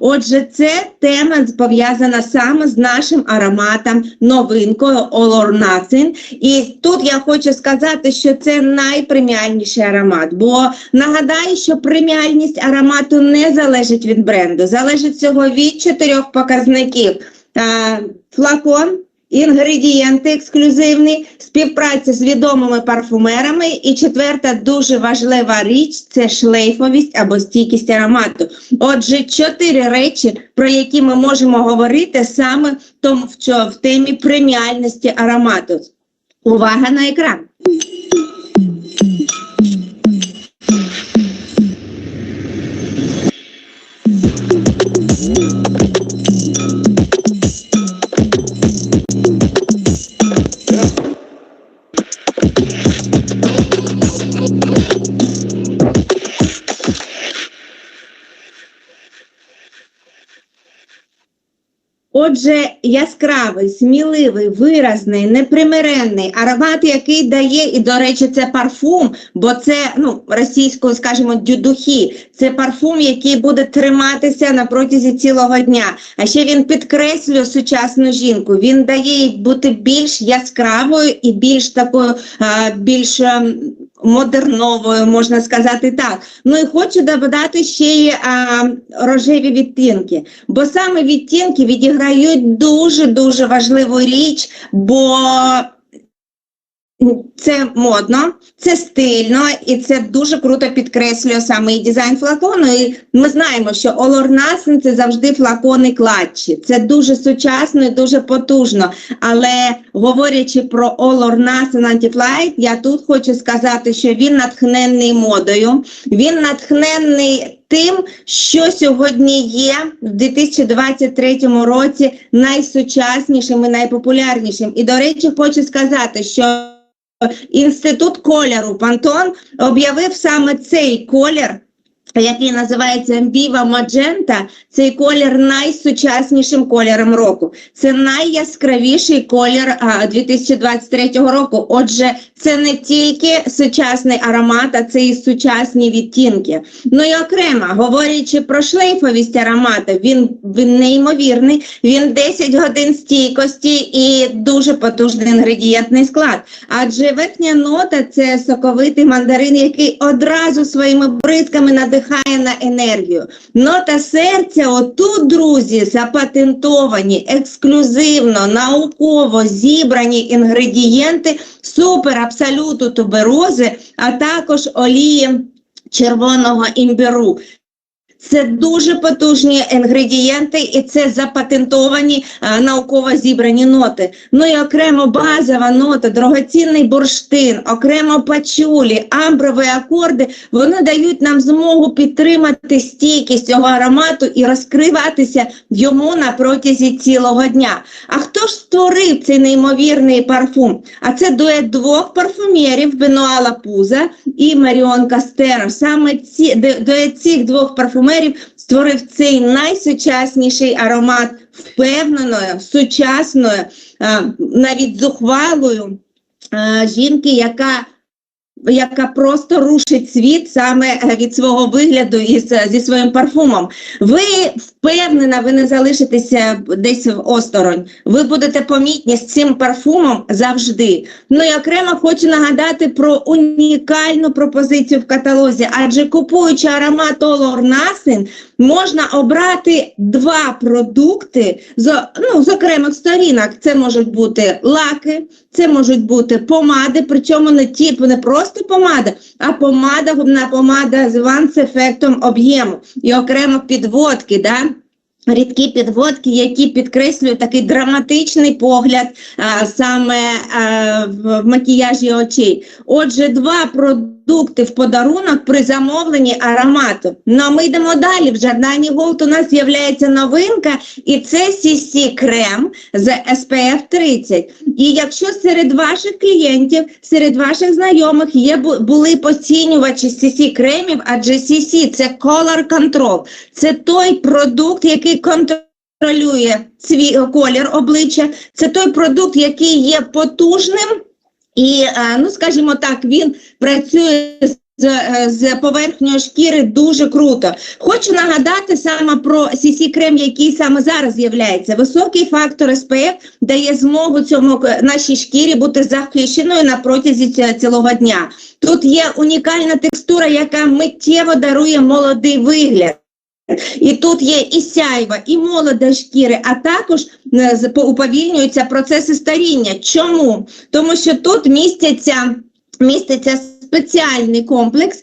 Отже, це тема пов'язана саме з нашим ароматом новинкою All Nothing. І тут я хочу сказати, що це найпреміальніший аромат. Бо нагадаю, що преміальність аромату не залежить від бренду, залежить всього від чотирьох показників: Е, флакон. Інгредієнти ексклюзивні, співпраця з відомими парфумерами. І четверта дуже важлива річ це шлейфовість або стійкість аромату. Отже, чотири речі, про які ми можемо говорити саме в, темі преміальності аромату. Увага на екран. Отже, яскравий, сміливий, виразний, непримиренний аромат, який дає, і до речі, це парфум, бо це ну російською, скажімо, дюдухи. Це парфум, який буде триматися на протязі цілого дня. А ще він підкреслює сучасну жінку. Він дає їй бути більш яскравою і більш такою, більш. Модерновою, можна сказати так. Ну і хочу додати ще й рожеві відтінки, бо саме відтінки відіграють дуже-дуже важливу річ, бо це модно, це стильно і це дуже круто підкреслює саме і дизайн флакону. І ми знаємо, що Nothing – це завжди флакони клатчі. Це дуже сучасно і дуже потужно. Але говорячи про All or я тут хочу сказати, що він натхненний модою, він натхненний тим, що сьогодні є в 2023 році найсучаснішим і найпопулярнішим. І, до речі, хочу сказати, що Інститут кольору. Пантон об'явив саме цей колір, який називається Viva Magenta, цей колір найсучаснішим кольором року. Це найяскравіший колір а, 2023 року. Отже, це не тільки сучасний аромат, а це і сучасні відтінки. Ну і окремо, говорячи про шлейфовість аромату, він, він неймовірний, він 10 годин стійкості і дуже потужний інгредієнтний склад. Адже верхня нота це соковитий мандарин, який одразу своїми бризками надихає на енергію. Нота серця, отут, друзі, запатентовані, ексклюзивно, науково зібрані інгредієнти супер абсолюту туберози, а також олії червоного імбіру. Це дуже потужні інгредієнти, і це запатентовані а, науково зібрані ноти. Ну і окремо базова нота, дорогоцінний бурштин, окремо пачулі, амброві акорди. Вони дають нам змогу підтримати стійкість цього аромату і розкриватися йому на протязі цілого дня. А хто ж створив цей неймовірний парфум? А це дует двох парфумерів Бенуа Лапуза і Маріон Кастеро. Саме ці дует цих двох парфумерів створив цей найсучасніший аромат впевненою, сучасною, навіть зухвалою жінки, яка яка просто рушить світ саме е, від свого вигляду із, зі своїм парфумом. Ви впевнена, ви не залишитеся десь в осторонь. Ви будете помітні з цим парфумом завжди. Ну і окремо хочу нагадати про унікальну пропозицію в каталозі, адже купуючи аромат All or можна обрати два продукти з, ну, з окремих сторінок. Це можуть бути лаки, це можуть бути помади, причому не ті, не просто помада, а помада, губна помада з ванс-ефектом об'єму і окремо підводки. Да? Рідкі підводки, які підкреслюють такий драматичний погляд а, саме а, в макіяжі очей. Отже, два продукти в подарунок при замовленні аромату. Ну а ми йдемо далі. В Жордані Голд у нас з'являється новинка, і це CC крем з SPF 30. І якщо серед ваших клієнтів, серед ваших знайомих є були поцінювачі CC кремів, адже CC – це Color Control, це той продукт, який контролює свій колір обличчя, це той продукт, який є потужним і, е, ну скажімо так, він працює з, е, з поверхньої шкіри дуже круто. Хочу нагадати саме про CC крем, який саме зараз з'являється. Високий фактор SPF дає змогу цьому к- нашій шкірі бути захищеною на протязі ці- цілого дня. Тут є унікальна текстура, яка миттєво дарує молодий вигляд. І тут є і сяйва, і молода шкіри, а також е, уповільнюються процеси старіння. Чому? Тому що тут містяться, міститься спеціальний комплекс,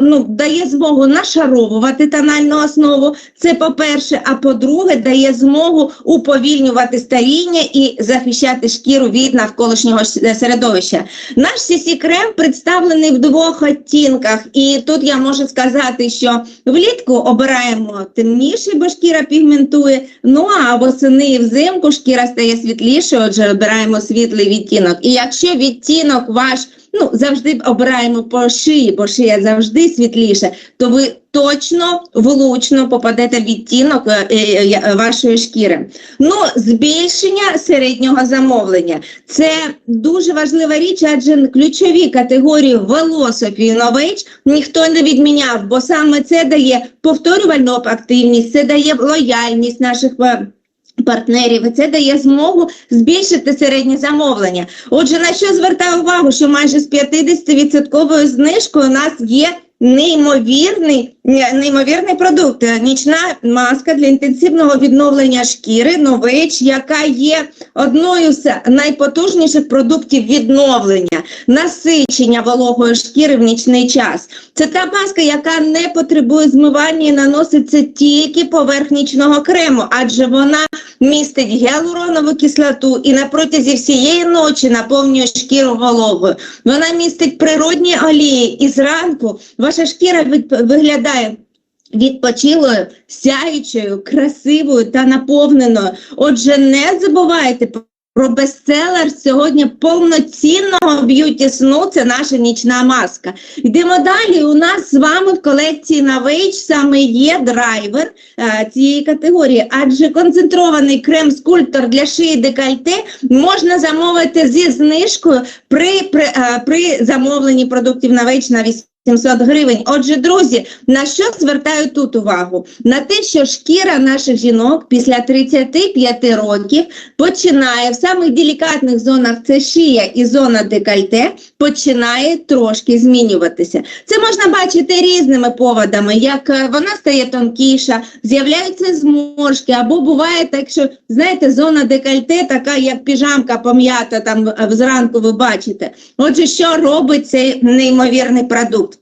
ну, дає змогу нашаровувати тональну основу. Це по-перше, а по-друге, дає змогу уповільнювати старіння і захищати шкіру від навколишнього середовища. Наш CC крем представлений в двох оттінках, і тут я можу сказати, що влітку обираємо темніший, бо шкіра пігментує. Ну а восени і взимку шкіра стає світлішою, отже, обираємо світлий відтінок. І якщо відтінок ваш ну завжди обираємо по шиї, бо шия завжди світліша, то ви точно влучно попадете в відтінок е, е, е, вашої шкіри. Ну, збільшення середнього замовлення це дуже важлива річ, адже ключові категорії Velocity і Novage ніхто не відміняв, бо саме це дає повторювальну активність, це дає лояльність наших. Партнерів і це дає змогу збільшити середнє замовлення. Отже, на що звертаю увагу, що майже з 50% знижкою у нас є неймовірний, неймовірний продукт. Е, Нічна маска для інтенсивного відновлення шкіри Нович, яка є одною з найпотужніших продуктів відновлення, насичення вологої шкіри в нічний час. Це та маска, яка не потребує змивання і наноситься тільки поверх нічного крему, адже вона містить гіалуронову кислоту і на протязі всієї ночі наповнює шкіру вологою. Вона містить природні олії і зранку ваша шкіра виглядає відпочилою, сяючою, красивою та наповненою. Отже, не забувайте про бестселер сьогодні повноцінного б'юті сну це наша нічна маска. Йдемо далі. У нас з вами в колекції Novage саме є драйвер е, цієї категорії, адже концентрований крем-скульптор для шиї декольте можна замовити зі знижкою при, при, е, при замовленні продуктів Novage на 800 гривень. Отже, друзі, на що звертаю тут увагу? На те, що шкіра наших жінок після 35 років починає в самих делікатних зонах, це шия і зона декольте, починає трошки змінюватися. Це можна бачити різними поводами, як е, вона стає тонкіша, з'являються зморшки, або буває так, що знаєте, зона декольте, така як піжамка пом'ята, там е, зранку ви бачите. Отже, що робить цей неймовірний продукт?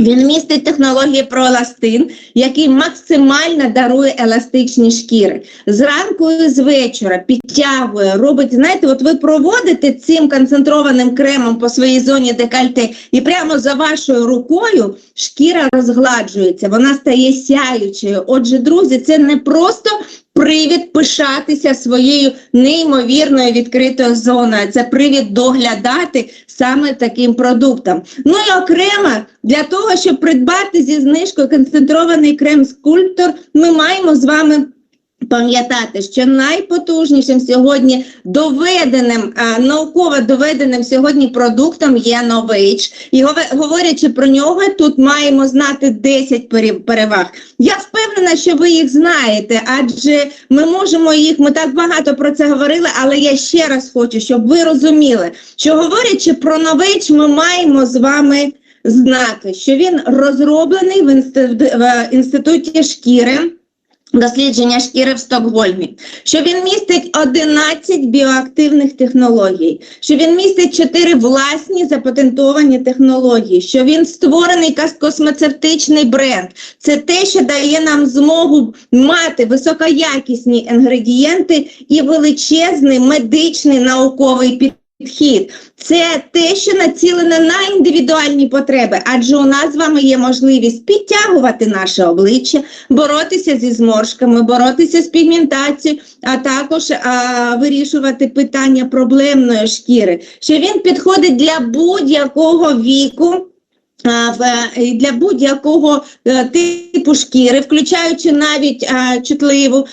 Він містить технології проеластин, який максимально дарує еластичні шкіри. Зранку і з вечора підтягує, робить, знаєте, от ви проводите цим концентрованим кремом по своїй зоні декольте, і прямо за вашою рукою шкіра розгладжується, вона стає сяючою. Отже, друзі, це не просто привід пишатися своєю неймовірною відкритою зоною. Це привід доглядати саме таким продуктом. Ну і окремо для того, щоб придбати зі знижкою концентрований крем-скульптор, ми маємо з вами. Пам'ятати, що найпотужнішим сьогодні доведеним, а, науково доведеним сьогодні продуктом є Novage. І говорячи про нього, тут маємо знати 10 переваг. Я впевнена, що ви їх знаєте, адже ми можемо їх, ми так багато про це говорили, але я ще раз хочу, щоб ви розуміли, що говорячи про Novage, ми маємо з вами знати, що він розроблений в інституті шкіри. Дослідження шкіри в Стокгольмі, що він містить 11 біоактивних технологій, що він містить 4 власні запатентовані технології, що він створений космецевтичний бренд. Це те, що дає нам змогу мати високоякісні інгредієнти і величезний медичний науковий підхід. Підхід це те, що націлене на індивідуальні потреби, адже у нас з вами є можливість підтягувати наше обличчя, боротися зі зморшками, боротися з пігментацією, а також а, вирішувати питання проблемної шкіри. Що він підходить для будь-якого віку. і Для будь-якого е, типу шкіри, включаючи навіть чутливу,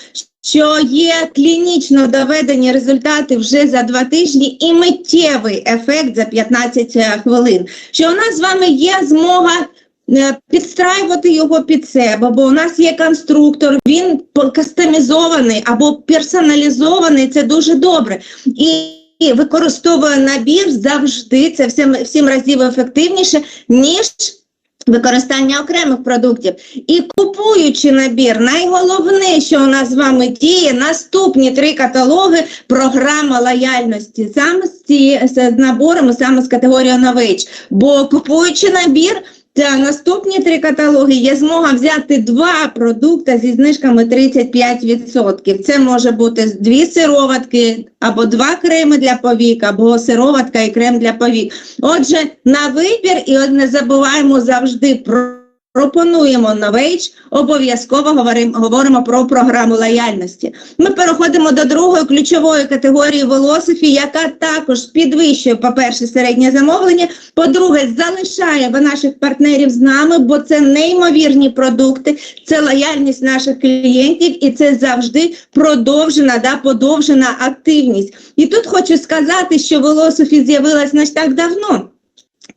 що є клінічно доведені результати вже за два тижні і миттєвий ефект за 15 хвилин. Що у нас з вами є змога е, підстраювати його під себе, бо у нас є конструктор, він кастомізований або персоналізований, це дуже добре. І використовує набір завжди, це в сім, в сім разів ефективніше, ніж використання окремих продуктів. І купуючи набір, найголовне, що у нас з вами діє, наступні три каталоги програма лояльності саме з, ці, з наборами, саме з категорією нович. Бо купуючи набір, та наступні три каталоги є змога взяти два продукти зі знижками 35%. Це може бути дві сироватки, або два креми для повік, або сироватка і крем для повік. Отже, на вибір, і от не забуваємо завжди про. Пропонуємо новейдж, обов'язково говоримо, говоримо про програму лояльності. Ми переходимо до другої ключової категорії волосифі, яка також підвищує, по-перше, середнє замовлення, по-друге, залишає наших партнерів з нами, бо це неймовірні продукти, це лояльність наших клієнтів і це завжди продовжена, да, подовжена активність. І тут хочу сказати, що волософі з'явилась не так давно.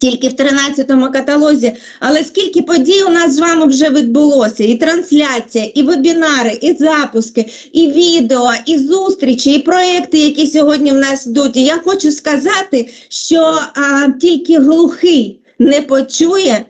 Тільки в 13-му каталозі, але скільки подій у нас з вами вже відбулося, і трансляція, і вебінари, і запуски, і відео, і зустрічі, і проекти, які сьогодні в нас йдуть. І я хочу сказати, що а, тільки глухий не почує,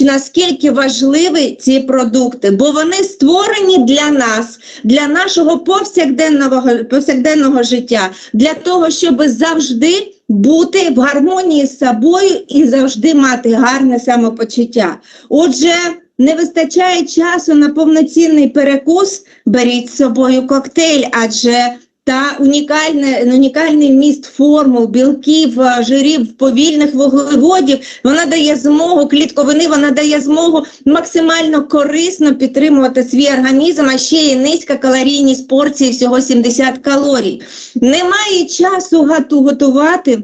наскільки важливі ці продукти, бо вони створені для нас, для нашого повсякденного, повсякденного життя, для того, щоб завжди бути в гармонії з собою і завжди мати гарне самопочуття. Отже, не вистачає часу на повноцінний перекус, беріть з собою коктейль, адже та унікальне, унікальний міст формул, білків, е, жирів, повільних вуглеводів, вона дає змогу, клітковини, вона дає змогу максимально корисно підтримувати свій організм, а ще є низька калорійність порції, всього 70 калорій. Немає часу готувати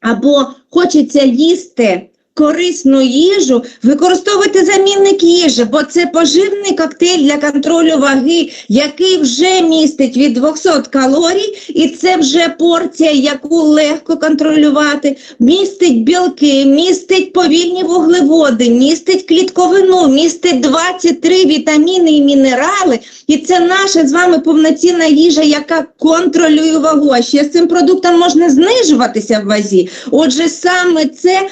або хочеться їсти корисну їжу, використовуйте замінник їжі, бо це поживний коктейль для контролю ваги, який вже містить від 200 калорій, і це вже порція, яку легко контролювати. Містить білки, містить повільні вуглеводи, містить клітковину, містить 23 вітаміни і мінерали. І це наша з вами повноцінна їжа, яка контролює вагу. А ще з цим продуктом можна знижуватися в вазі. Отже, саме це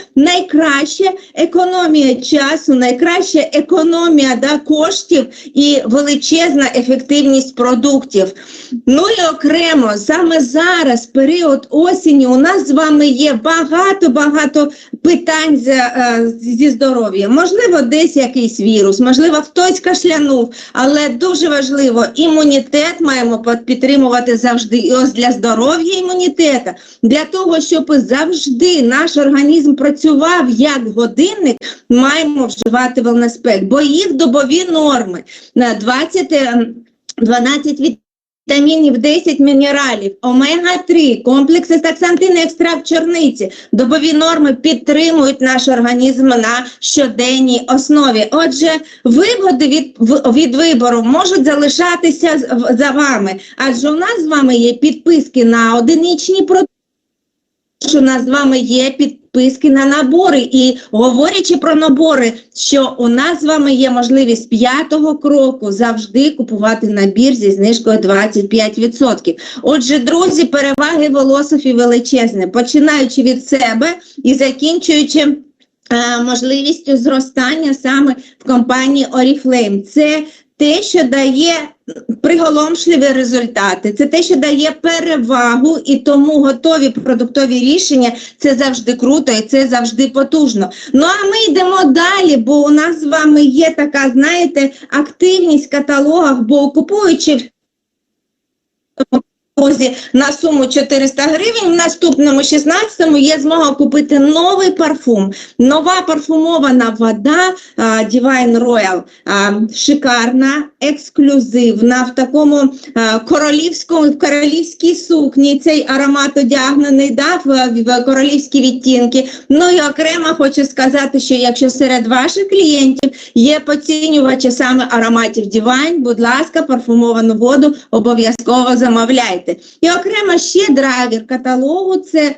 найкраща економія часу, найкраща економія да, коштів і величезна ефективність продуктів. Ну і окремо, саме зараз, період осені, у нас з вами є багато-багато питань за, е, зі здоров'ям. Можливо, десь якийсь вірус, можливо, хтось кашлянув, але дуже важливо, імунітет маємо підтримувати завжди. І ось для здоров'я імунітету, для того, щоб завжди наш організм працював як годинник, маємо вживати велнеспек, бо їх добові норми на 20, е, 12 від Вітамінів 10 мінералів, омега-3, комплекси стаксантини, екстракт чорниці. Добові норми підтримують наш організм на щоденній основі. Отже, вигоди від, від вибору можуть залишатися за вами, адже у нас з вами є підписки на одиничні продукти. що У нас з вами є підписки на набори, і говорячи про набори, що у нас з вами є можливість п'ятого кроку завжди купувати набір зі знижкою 25%. Отже, друзі, переваги волософі величезні, починаючи від себе і закінчуючи. е, Можливістю зростання саме в компанії Oriflame. Це те, що дає приголомшливі результати, це те, що дає перевагу, і тому готові продуктові рішення це завжди круто і це завжди потужно. Ну а ми йдемо далі, бо у нас з вами є така, знаєте, активність в каталогах, бо купуючи каталозі на суму 400 гривень. В наступному 16-му є змога купити новий парфум. Нова парфумована вода Divine Royal. Шикарна, ексклюзивна, в такому королівському, в королівській сукні. Цей аромат одягнений да, в королівські відтінки. Ну і окремо хочу сказати, що якщо серед ваших клієнтів є поцінювачі саме ароматів Divine, будь ласка, парфумовану воду обов'язково замовляйте. І окремо ще драйвер каталогу це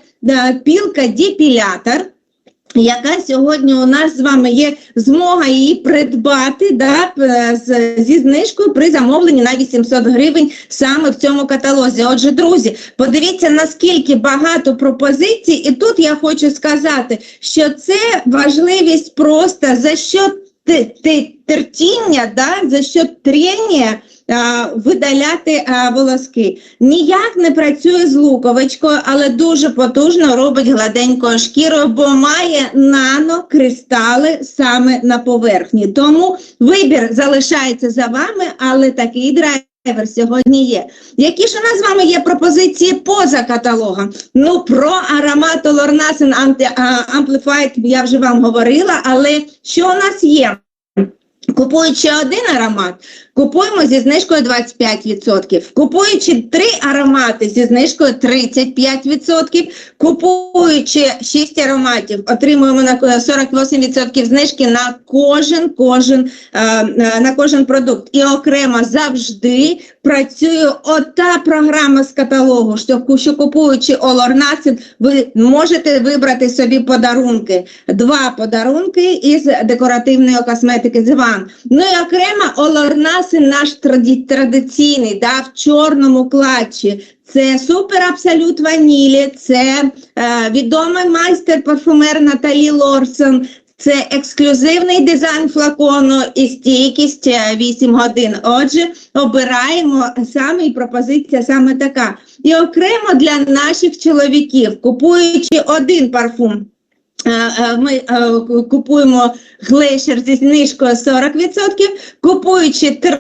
пілка депілятор. Яка сьогодні у нас з вами є змога її придбати да, зі знижкою при замовленні на 800 гривень саме в цьому каталозі. Отже, друзі, подивіться наскільки багато пропозицій, і тут я хочу сказати, що це важливість просто за що терпіння, да, за що трення видаляти волоски. Ніяк не працює з луковичкою, але дуже потужно робить гладенькою шкірою, бо має нанокристали саме на поверхні. Тому вибір залишається за вами, але такий драйвер сьогодні є. Які ж у нас з вами є пропозиції поза каталогом? Ну, про аромат а, Amplified я вже вам говорила, але що у нас є? Купуючи один аромат, купуємо зі знижкою 25%. Купуючи три аромати зі знижкою 35%. Купуючи 6 ароматів, отримуємо на 48% знижки на кожен, кожен, е, е, на кожен продукт. І окремо завжди працює ота програма з каталогу, що, що купуючи Olornasen, ви можете вибрати собі подарунки. Два подарунки із декоративної косметики з Іван. Ну і окремо Олорнаси наш траді- традиційний, да, в чорному клатчі. Це супер абсолют ванілі, це е, відомий майстер-парфумер Наталі Лорсон. Це ексклюзивний дизайн флакону і стійкість е, 8 годин. Отже, обираємо саме і пропозиція саме така. І окремо для наших чоловіків, купуючи один парфум, Е, е, Ми е, купуємо глейшер зі знижкою 40%, купуючи три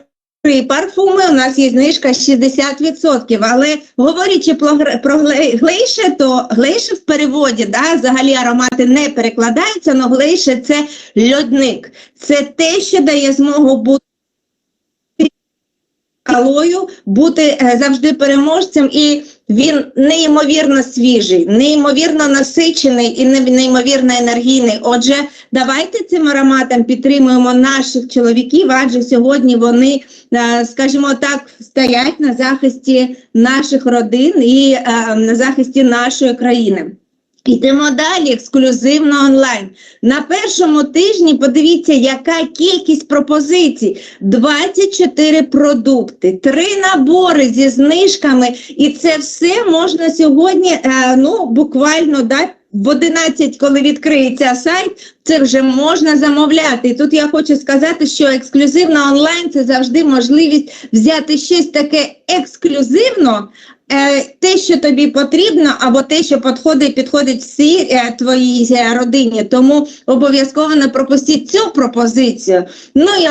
парфуми, у нас є знижка 60%. Але говорячи про, гр- про глей- глейшер, то глейшер в переводі, да, взагалі аромати не перекладаються, але глейшер – це льодник. Це те, що дає змогу бути алою, бути е, завжди переможцем, і він неймовірно свіжий, неймовірно насичений і неймовірно енергійний. Отже, давайте цим ароматом підтримуємо наших чоловіків, адже сьогодні вони, скажімо так, стоять на захисті наших родин і е, на захисті нашої країни. Йдемо далі, ексклюзивно онлайн. На першому тижні подивіться, яка кількість пропозицій. 24 продукти, три набори зі знижками, і це все можна сьогодні, е, ну, буквально да, в 11, коли відкриється сайт, це вже можна замовляти. І тут я хочу сказати, що ексклюзивно онлайн це завжди можливість взяти щось таке ексклюзивно, е, те, що тобі потрібно, або те, що підходить, підходить всій е, твоїй е, родині. Тому обов'язково не пропустіть цю пропозицію. Ну і